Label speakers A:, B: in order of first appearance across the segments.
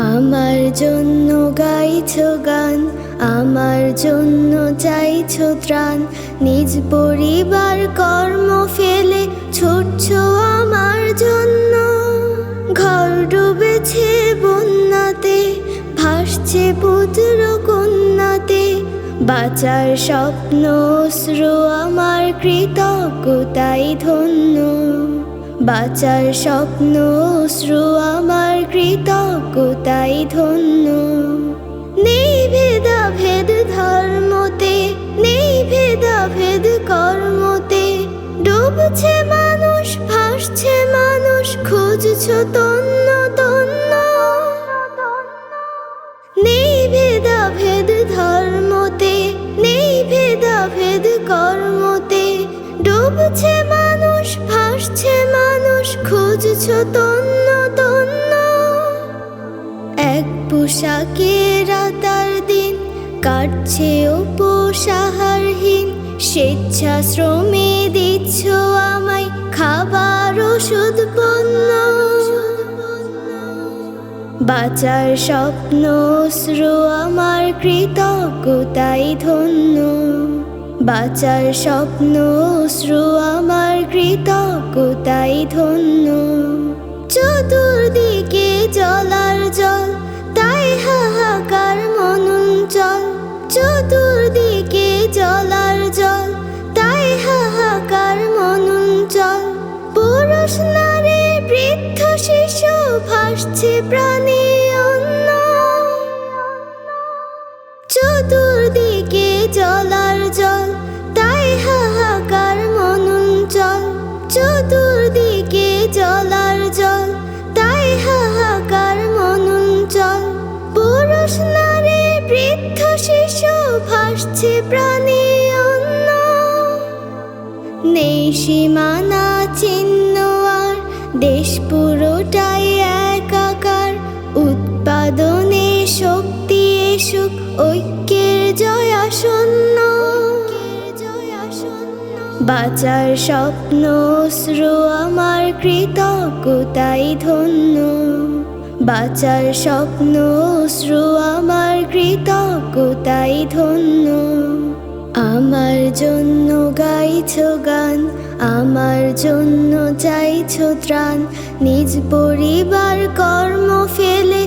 A: আমার জন্য গাইছো গান, আমার জন্য চাইছো ত্রাণ। নিজ পরিবার কর্ম ফেলে ছুটছো আমার জন্য। ঘর ডুবেছে বন্যাতে, ভাসছে পুত্র কন্যাতে। বাঁচার স্বপ্ন শ্রু আমার কৃতজ্ঞতাই ধন্য। বাঁচার স্বপ্ন আমার কৃতজ্ঞতাই ধন্য। নেই ভেদা ভেদ ধর্মতে, নেই ভেদা ভেদ কর্মতে। ডুবছে মানুষ, ভাসছে মানুষ, খুঁজছো তন্ন তন্ন। নেই ভেদা ভেদ ধর্মতে, নেই ভেদা ভেদ কর্মতে। ডুবছে মানুষ, ভাসছে মানুষ, খুঁজছো তন্ন পোশাকে রাতার দিন কাটছে উপসাহারহীন স্বেচ্ছাশ্রমে দিচ্ছ আমায় খাবার ওষুধ পণ্য। বাঁচার স্বপ্ন শ্রু আমার কৃতজ্ঞতাই ধন্য। বাঁচার স্বপ্ন শ্রু আমার কৃতজ্ঞতাই ধন্য। চতুর্দিকে জলার জল ভাসছে প্রাণী অন্য। চতুর্দিকে জলার জল, তাই হাহাকার মনন চল চতুর্দিকে জলার জল, তাই হাহাকার মনন চল পুরুষ, নারী, বৃদ্ধ, শিশু ভাসছে প্রাণী অন্য। নেই সীমানা, চিহ্ন আর দেশ পুরোটাই বাঁচার স্বপ্ন, অশ্রু আমার কৃতজ্ঞতাই ধন্য। বাঁচার স্বপ্ন, অশ্রু আমার কৃতজ্ঞতাই ধন্য। আমার জন্য গাইছ গান, আমার জন্য চাইছো ত্রাণ। নিজ পরিবার কর্ম ফেলে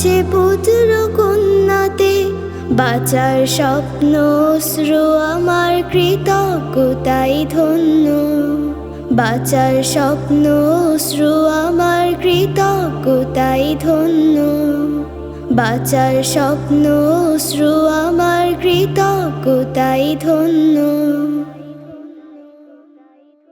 A: ভাসছে পুত্র কন্যাতে, বাঁচার স্বপ্ন অশ্রু আমার কৃতজ্ঞতাই ধন্য। বাঁচার স্বপ্ন অশ্রু আমার কৃতজ্ঞতাই ধন্য। বাঁচার স্বপ্ন অশ্রু আমার কৃতজ্ঞতাই ধন্য।